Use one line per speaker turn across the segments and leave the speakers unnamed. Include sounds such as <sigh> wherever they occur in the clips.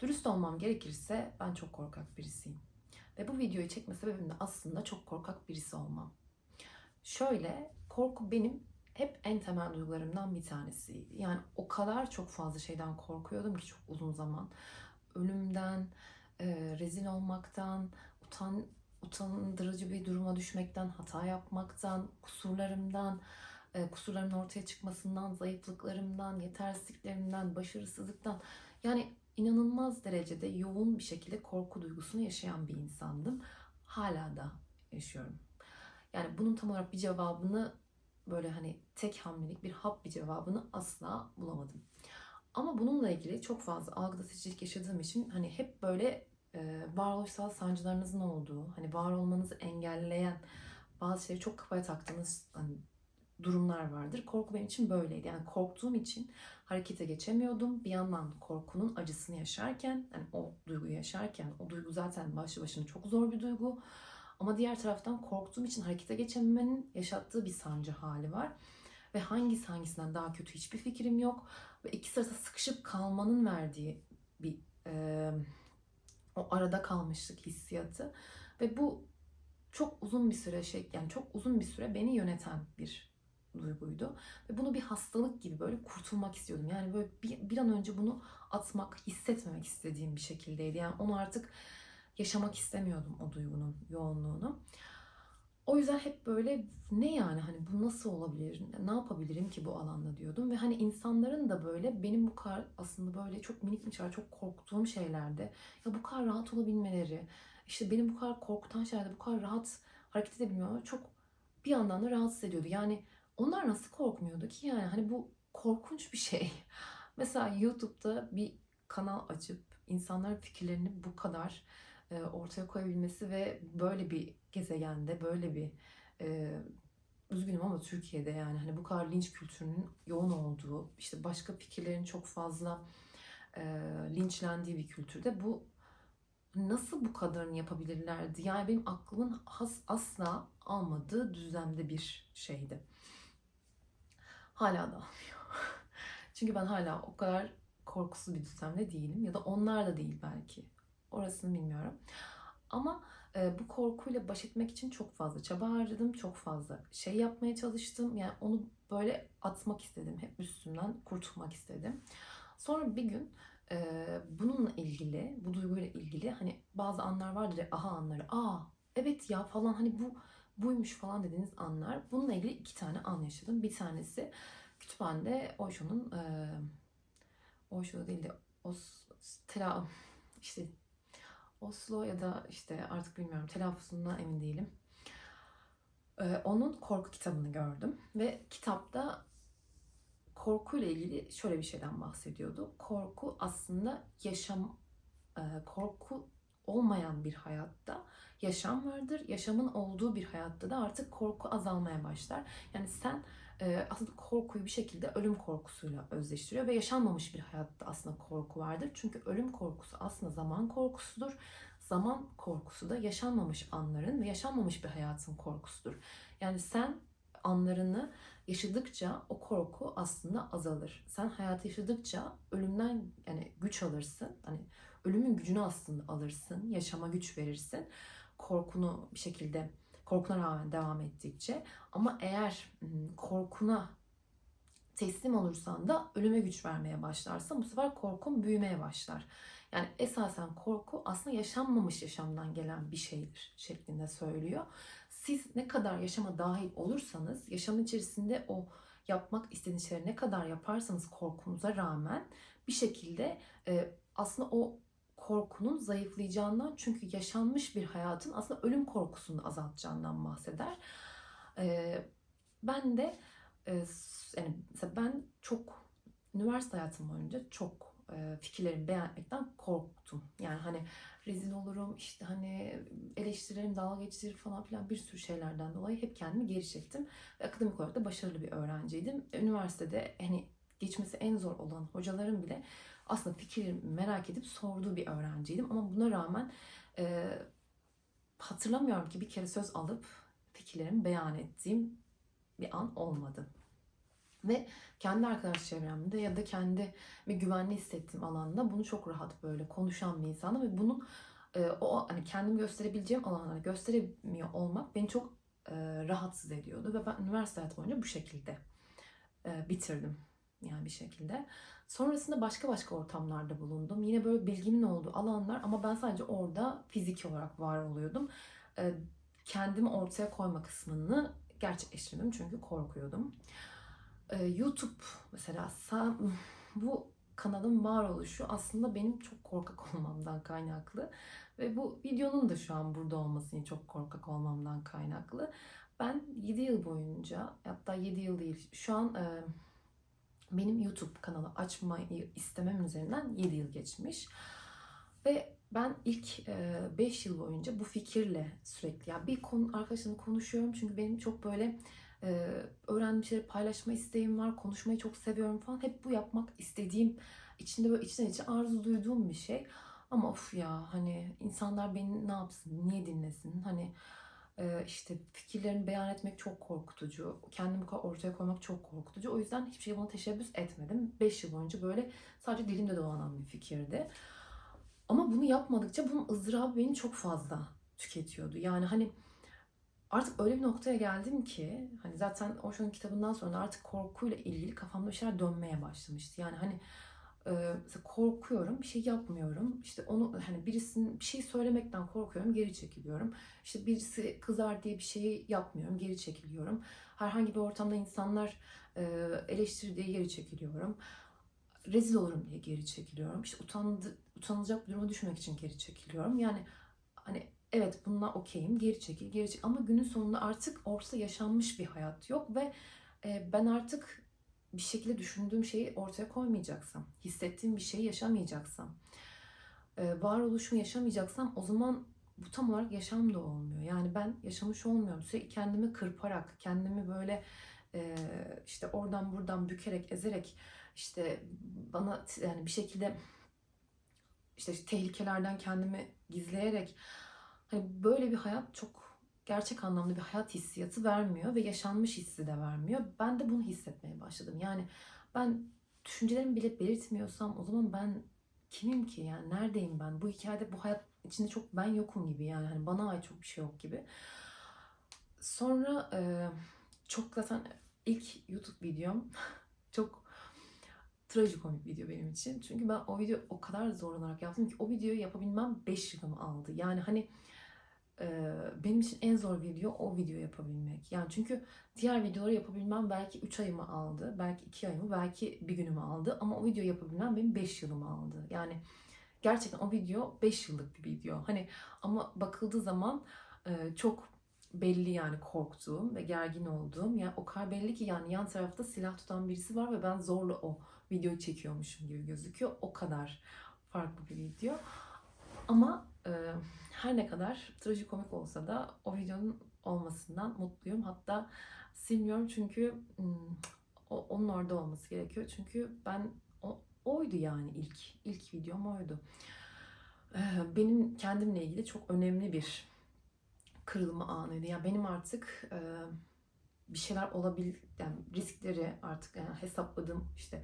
Dürüst olmam gerekirse ben çok korkak birisiyim. Ve bu videoyu çekme sebebim de aslında çok korkak birisi olmam. Şöyle, korku benim hep en temel duygularımdan bir tanesiydi. Yani o kadar çok fazla şeyden korkuyordum ki çok uzun zaman. Ölümden, e, rezil olmaktan, utan, utandırıcı bir duruma düşmekten, hata yapmaktan, kusurlarımdan, e, kusurlarımın ortaya çıkmasından, zayıflıklarımdan, yetersizliklerimden, başarısızlıktan. Yani inanılmaz derecede yoğun bir şekilde korku duygusunu yaşayan bir insandım. Hala da yaşıyorum. Yani bunun tam olarak bir cevabını böyle hani tek hamlelik bir hap bir cevabını asla bulamadım. Ama bununla ilgili çok fazla algıdatıcılık yaşadığım için hani hep böyle e, varoluşsal sancılarınızın olduğu, hani var olmanızı engelleyen bazı şeyleri çok kafaya taktığınız hani, durumlar vardır. Korku benim için böyleydi. Yani korktuğum için harekete geçemiyordum. Bir yandan korkunun acısını yaşarken, yani o duyguyu yaşarken, o duygu zaten başlı başına çok zor bir duygu. Ama diğer taraftan korktuğum için harekete geçememenin yaşattığı bir sancı hali var. Ve hangisi hangisinden daha kötü hiçbir fikrim yok. Ve ikisi arasında sıkışıp kalmanın verdiği bir e, o arada kalmışlık hissiyatı. Ve bu çok uzun bir süre şey yani çok uzun bir süre beni yöneten bir duyguydu. Ve bunu bir hastalık gibi böyle kurtulmak istiyordum. Yani böyle bir, bir an önce bunu atmak, hissetmemek istediğim bir şekildeydi. Yani onu artık yaşamak istemiyordum o duygunun yoğunluğunu. O yüzden hep böyle ne yani hani bu nasıl olabilir, ne yapabilirim ki bu alanda diyordum. Ve hani insanların da böyle benim bu kadar aslında böyle çok minik miçer çok korktuğum şeylerde ya bu kadar rahat olabilmeleri, işte benim bu kadar korkutan şeylerde bu kadar rahat hareket edebilmeleri çok bir yandan da rahatsız ediyordu. Yani onlar nasıl korkmuyordu ki yani hani bu korkunç bir şey. <laughs> Mesela YouTube'da bir kanal açıp insanların fikirlerini bu kadar e, ortaya koyabilmesi ve böyle bir gezegende, böyle bir e, üzgünüm ama Türkiye'de yani hani bu kadar linç kültürünün yoğun olduğu, işte başka fikirlerin çok fazla e, linçlendiği bir kültürde bu nasıl bu kadarını yapabilirlerdi? Yani benim aklımın has, asla almadığı düzlemde bir şeydi. Hala da almıyor. Çünkü ben hala o kadar korkusuz bir düzlemde değilim ya da onlar da değil belki. Orasını bilmiyorum. Ama e, bu korkuyla baş etmek için çok fazla çaba harcadım. Çok fazla şey yapmaya çalıştım. Yani onu böyle atmak istedim. Hep üstümden kurtulmak istedim. Sonra bir gün e, bununla ilgili, bu duyguyla ilgili hani bazı anlar vardır ya aha anları. Aa evet ya falan hani bu buymuş falan dediğiniz anlar. Bununla ilgili iki tane an yaşadım. Bir tanesi kütüphanede Osho'nun e, Osho değil de Os, tela, işte Oslo ya da işte artık bilmiyorum telaffuzundan emin değilim. Ee, onun korku kitabını gördüm ve kitapta korkuyla ilgili şöyle bir şeyden bahsediyordu. Korku aslında yaşam e, korku olmayan bir hayatta yaşam vardır. Yaşamın olduğu bir hayatta da artık korku azalmaya başlar. Yani sen e, aslında korkuyu bir şekilde ölüm korkusuyla özleştiriyor ve yaşanmamış bir hayatta aslında korku vardır. Çünkü ölüm korkusu aslında zaman korkusudur. Zaman korkusu da yaşanmamış anların ve yaşanmamış bir hayatın korkusudur. Yani sen anlarını yaşadıkça o korku aslında azalır. Sen hayatı yaşadıkça ölümden yani güç alırsın. Hani ölümün gücünü aslında alırsın. Yaşama güç verirsin. Korkunu bir şekilde korkuna rağmen devam ettikçe. Ama eğer korkuna teslim olursan da ölüme güç vermeye başlarsa bu sefer korkun büyümeye başlar. Yani esasen korku aslında yaşanmamış yaşamdan gelen bir şeydir şeklinde söylüyor. Siz ne kadar yaşama dahil olursanız, yaşam içerisinde o yapmak istediğiniz şeyleri ne kadar yaparsanız korkunuza rağmen bir şekilde e, aslında o korkunun zayıflayacağından çünkü yaşanmış bir hayatın aslında ölüm korkusunu azaltacağından bahseder. E, ben de e, yani mesela ben çok üniversite hayatım boyunca çok e, fikirlerimi beyan etmekten korktum. Yani hani rezil olurum, işte hani eleştiririm, dalga geçirir falan filan bir sürü şeylerden dolayı hep kendimi geri çektim. Akademik olarak da başarılı bir öğrenciydim. Üniversitede hani geçmesi en zor olan hocaların bile aslında fikirlerimi merak edip sorduğu bir öğrenciydim. Ama buna rağmen e, hatırlamıyorum ki bir kere söz alıp fikirlerimi beyan ettiğim bir an olmadı. Ve kendi arkadaş çevremde ya da kendimi güvenli hissettiğim alanda bunu çok rahat böyle konuşan bir insanım ve bunun e, o hani kendimi gösterebileceğim alanlara gösteremiyor olmak beni çok e, rahatsız ediyordu ve ben üniversite hayatım boyunca bu şekilde e, bitirdim yani bir şekilde. Sonrasında başka başka ortamlarda bulundum. Yine böyle bilgimin olduğu alanlar ama ben sadece orada fiziki olarak var oluyordum. E, kendimi ortaya koyma kısmını gerçekleştirmedim çünkü korkuyordum. E, YouTube mesela bu kanalın varoluşu aslında benim çok korkak <laughs> olmamdan kaynaklı ve bu videonun da şu an burada olması çok korkak olmamdan kaynaklı. Ben 7 yıl boyunca hatta 7 yıl değil şu an benim YouTube kanalı açmayı istemem üzerinden 7 yıl geçmiş. Ve ben ilk 5 yıl boyunca bu fikirle sürekli ya bir konu arkadaşlarımla konuşuyorum çünkü benim çok böyle e, öğrendiğim şeyleri paylaşma isteğim var, konuşmayı çok seviyorum falan. Hep bu yapmak istediğim, içinde böyle içten içe arzu duyduğum bir şey. Ama of ya hani insanlar beni ne yapsın, niye dinlesin? Hani e, işte fikirlerimi beyan etmek çok korkutucu. Kendimi ortaya koymak çok korkutucu. O yüzden hiçbir şey bana teşebbüs etmedim. 5 yıl boyunca böyle sadece dilimde dolanan bir fikirdi. Ama bunu yapmadıkça bunun ızdırabı beni çok fazla tüketiyordu. Yani hani artık öyle bir noktaya geldim ki hani zaten Osho'nun kitabından sonra artık korkuyla ilgili kafamda şeyler dönmeye başlamıştı. Yani hani e, korkuyorum, bir şey yapmıyorum. İşte onu hani birisinin bir şey söylemekten korkuyorum, geri çekiliyorum. İşte birisi kızar diye bir şeyi yapmıyorum, geri çekiliyorum. Herhangi bir ortamda insanlar e, eleştirir diye geri çekiliyorum. Rezil olurum diye geri çekiliyorum. İşte utandı, utanılacak bir duruma düşmek için geri çekiliyorum. Yani hani evet bununla okeyim, geri çekil, geri çekil. Ama günün sonunda artık ortada yaşanmış bir hayat yok ve e, ben artık bir şekilde düşündüğüm şeyi ortaya koymayacaksam, hissettiğim bir şeyi yaşamayacaksam, e, varoluşumu yaşamayacaksam o zaman bu tam olarak yaşam da olmuyor. Yani ben yaşamış olmuyorum. Sürekli kendimi kırparak, kendimi böyle e, işte oradan buradan bükerek, ezerek işte bana yani bir şekilde işte tehlikelerden kendimi gizleyerek hani böyle bir hayat çok gerçek anlamda bir hayat hissiyatı vermiyor ve yaşanmış hissi de vermiyor. Ben de bunu hissetmeye başladım. Yani ben düşüncelerimi bile belirtmiyorsam o zaman ben kimim ki? Yani neredeyim ben? Bu hikayede bu hayat içinde çok ben yokum gibi yani. Hani bana ait çok bir şey yok gibi. Sonra e, çok zaten ilk YouTube videom <laughs> çok trajikomik video benim için. Çünkü ben o video o kadar zorlanarak yaptım ki o videoyu yapabilmem 5 yılımı aldı. Yani hani benim için en zor video o video yapabilmek. Yani çünkü diğer videoları yapabilmem belki 3 ayımı aldı, belki 2 ayımı, belki bir günümü aldı ama o video yapabilmem benim 5 yılımı aldı. Yani gerçekten o video 5 yıllık bir video. Hani ama bakıldığı zaman çok belli yani korktuğum ve gergin olduğum. Yani o kadar belli ki yani yan tarafta silah tutan birisi var ve ben zorla o videoyu çekiyormuşum gibi gözüküyor. O kadar farklı bir video. Ama e, her ne kadar trajikomik olsa da o videonun olmasından mutluyum. Hatta silmiyorum çünkü hmm, o, onun orada olması gerekiyor. Çünkü ben o, oydu yani ilk ilk videom oydu. E, benim kendimle ilgili çok önemli bir kırılma anıydı. Yani benim artık e, bir şeyler olabil yani riskleri artık yani hesapladım işte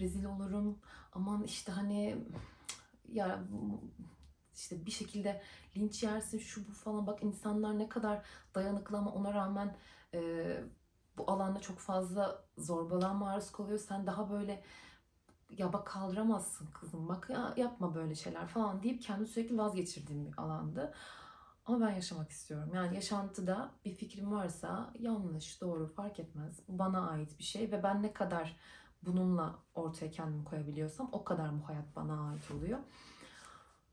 rezil olurum aman işte hani ya işte bir şekilde linç yersin şu bu falan bak insanlar ne kadar dayanıklı ama ona rağmen e, bu alanda çok fazla zorbalığa maruz kalıyor. Sen daha böyle ya bak kaldıramazsın kızım bak ya, yapma böyle şeyler falan deyip kendimi sürekli vazgeçirdiğim bir alandı. Ama ben yaşamak istiyorum. Yani yaşantıda bir fikrim varsa yanlış, doğru fark etmez. Bu bana ait bir şey ve ben ne kadar bununla ortaya kendimi koyabiliyorsam o kadar bu hayat bana ait oluyor.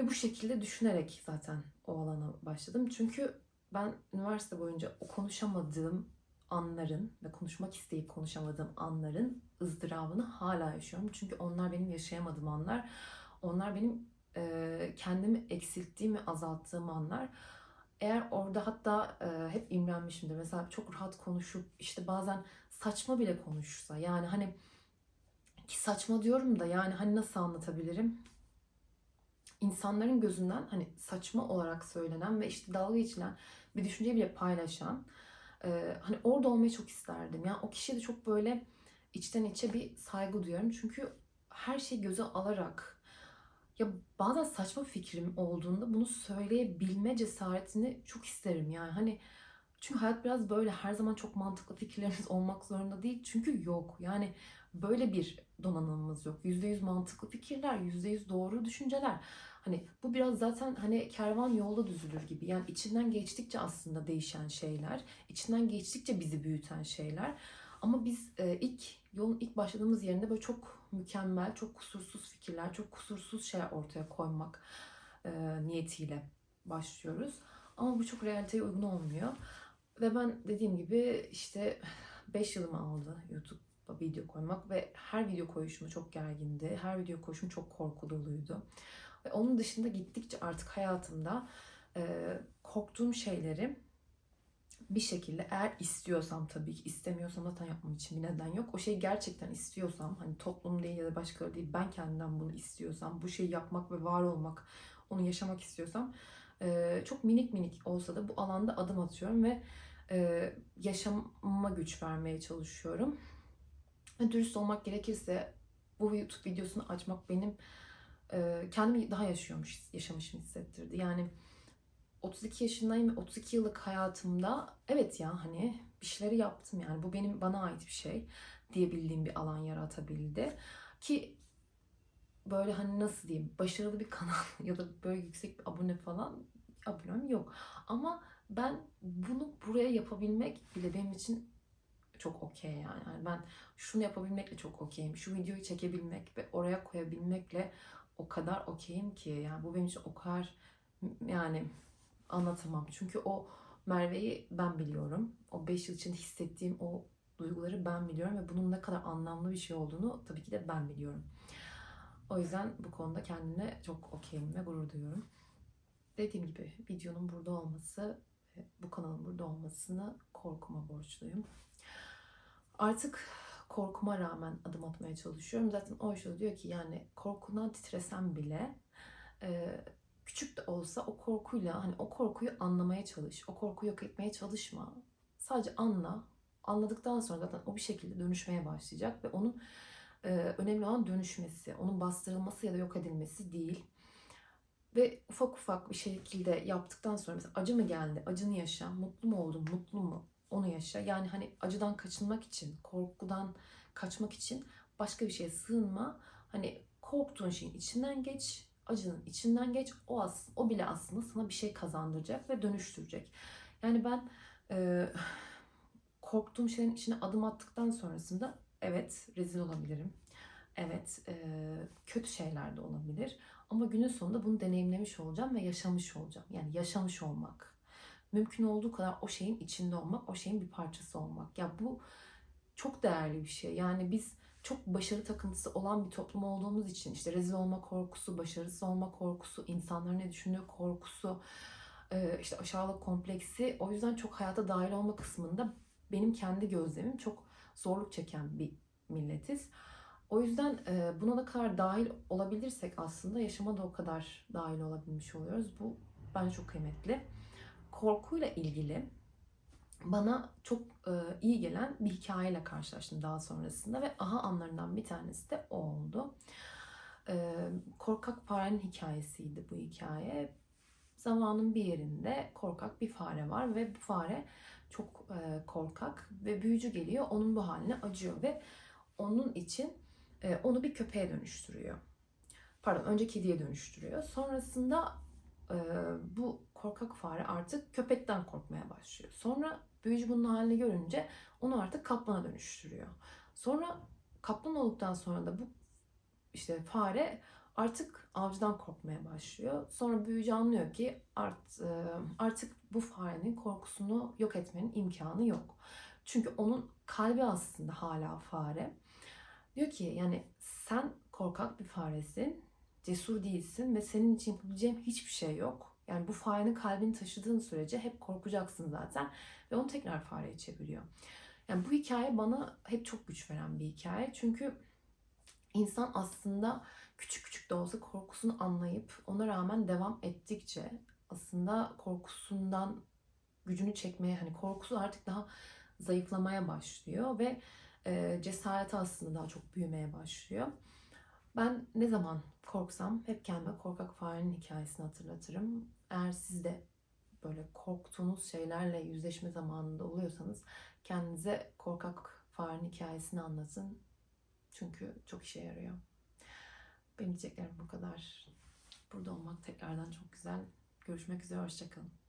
Ve bu şekilde düşünerek zaten o alana başladım. Çünkü ben üniversite boyunca o konuşamadığım anların ve konuşmak isteyip konuşamadığım anların ızdırabını hala yaşıyorum. Çünkü onlar benim yaşayamadığım anlar. Onlar benim e, kendimi eksilttiğim ve azalttığım anlar. Eğer orada hatta e, hep imrenmişimdir. Mesela çok rahat konuşup işte bazen saçma bile konuşsa yani hani ki saçma diyorum da yani hani nasıl anlatabilirim? İnsanların gözünden hani saçma olarak söylenen ve işte dalga geçilen bir düşünceyi bile paylaşan e, hani orada olmayı çok isterdim. Yani o kişi de çok böyle içten içe bir saygı duyuyorum. Çünkü her şeyi göze alarak ya bazen saçma fikrim olduğunda bunu söyleyebilme cesaretini çok isterim yani. Hani çünkü hayat biraz böyle her zaman çok mantıklı fikirlerimiz <laughs> olmak zorunda değil. Çünkü yok. Yani böyle bir donanımımız yok. %100 mantıklı fikirler, %100 doğru düşünceler. Hani bu biraz zaten hani kervan yolda düzülür gibi. Yani içinden geçtikçe aslında değişen şeyler, içinden geçtikçe bizi büyüten şeyler. Ama biz e, ilk yolun ilk başladığımız yerinde böyle çok mükemmel, çok kusursuz fikirler, çok kusursuz şeyler ortaya koymak e, niyetiyle başlıyoruz. Ama bu çok realiteye uygun olmuyor. Ve ben dediğim gibi işte 5 yılımı aldı YouTube'a video koymak ve her video koyuşum çok gergindi. Her video koyuşum çok korku doluydu. Ve onun dışında gittikçe artık hayatımda e, korktuğum şeyleri bir şekilde eğer istiyorsam tabii ki istemiyorsam zaten yapmam için bir neden yok. O şeyi gerçekten istiyorsam hani toplum değil ya da başkaları değil ben kendimden bunu istiyorsam bu şeyi yapmak ve var olmak onu yaşamak istiyorsam e, çok minik minik olsa da bu alanda adım atıyorum ve e, yaşama güç vermeye çalışıyorum. Ve dürüst olmak gerekirse bu YouTube videosunu açmak benim e, kendimi daha yaşıyormuş, yaşamışım hissettirdi. Yani 32 yaşındayım ve 32 yıllık hayatımda evet ya hani bir şeyleri yaptım yani bu benim bana ait bir şey diyebildiğim bir alan yaratabildi. Ki böyle hani nasıl diyeyim başarılı bir kanal <laughs> ya da böyle yüksek bir abone falan abonem yok. Ama ben bunu buraya yapabilmek bile benim için çok okey yani. yani. Ben şunu yapabilmekle çok okeyim. Şu videoyu çekebilmek ve oraya koyabilmekle o kadar okeyim ki yani bu benim için o kadar yani anlatamam. Çünkü o Merve'yi ben biliyorum. O 5 yıl için hissettiğim o duyguları ben biliyorum ve bunun ne kadar anlamlı bir şey olduğunu tabii ki de ben biliyorum. O yüzden bu konuda kendime çok okeyim ve gurur duyuyorum. Dediğim gibi videonun burada olması bu kanalın burada olmasını korkuma borçluyum. Artık korkuma rağmen adım atmaya çalışıyorum. Zaten o işte diyor ki yani korkundan titresem bile e, küçük de olsa o korkuyla hani o korkuyu anlamaya çalış. O korkuyu yok etmeye çalışma. Sadece anla. Anladıktan sonra zaten o bir şekilde dönüşmeye başlayacak ve onun e, önemli olan dönüşmesi, onun bastırılması ya da yok edilmesi değil. Ve ufak ufak bir şekilde yaptıktan sonra mesela acı mı geldi, acını yaşa, mutlu mu oldun, mutlu mu, onu yaşa. Yani hani acıdan kaçınmak için, korkudan kaçmak için başka bir şeye sığınma. Hani korktuğun şeyin içinden geç, acının içinden geç. O as o bile aslında sana bir şey kazandıracak ve dönüştürecek. Yani ben e, korktuğum şeyin içine adım attıktan sonrasında evet rezil olabilirim. Evet e, kötü şeyler de olabilir. Ama günün sonunda bunu deneyimlemiş olacağım ve yaşamış olacağım. Yani yaşamış olmak. Mümkün olduğu kadar o şeyin içinde olmak, o şeyin bir parçası olmak. Ya bu çok değerli bir şey. Yani biz çok başarı takıntısı olan bir toplum olduğumuz için işte rezil olma korkusu, başarısız olma korkusu, insanların ne düşündüğü korkusu, e, işte aşağılık kompleksi. O yüzden çok hayata dahil olma kısmında benim kendi gözlemim çok zorluk çeken bir milletiz. O yüzden e, buna da kadar dahil olabilirsek aslında yaşama da o kadar dahil olabilmiş oluyoruz. Bu bence çok kıymetli. Korkuyla ilgili bana çok e, iyi gelen bir hikayeyle karşılaştım daha sonrasında ve aha anlarından bir tanesi de o oldu. E, korkak farenin hikayesiydi bu hikaye. Zamanın bir yerinde korkak bir fare var ve bu fare çok e, korkak ve büyücü geliyor onun bu haline acıyor ve onun için e, onu bir köpeğe dönüştürüyor. Pardon önce kediye dönüştürüyor. Sonrasında e, bu korkak fare artık köpekten korkmaya başlıyor. Sonra büyücü bunun halini görünce onu artık kaplana dönüştürüyor. Sonra kaplan olduktan sonra da bu işte fare artık avcıdan korkmaya başlıyor. Sonra büyücü anlıyor ki art, e, artık bu farenin korkusunu yok etmenin imkanı yok. Çünkü onun kalbi aslında hala fare. Diyor ki yani sen korkak bir faresin, cesur değilsin ve senin için yapabileceğim hiçbir şey yok. Yani bu farenin kalbini taşıdığın sürece hep korkacaksın zaten ve onu tekrar fareye çeviriyor. Yani bu hikaye bana hep çok güç veren bir hikaye. Çünkü insan aslında küçük küçük de olsa korkusunu anlayıp ona rağmen devam ettikçe aslında korkusundan gücünü çekmeye hani korkusu artık daha zayıflamaya başlıyor ve e, cesareti aslında daha çok büyümeye başlıyor. Ben ne zaman korksam hep kendime korkak farenin hikayesini hatırlatırım. Eğer siz de böyle korktuğunuz şeylerle yüzleşme zamanında oluyorsanız kendinize korkak farenin hikayesini anlatın. Çünkü çok işe yarıyor. Benim diyeceklerim bu kadar. Burada olmak tekrardan çok güzel. Görüşmek üzere, hoşçakalın.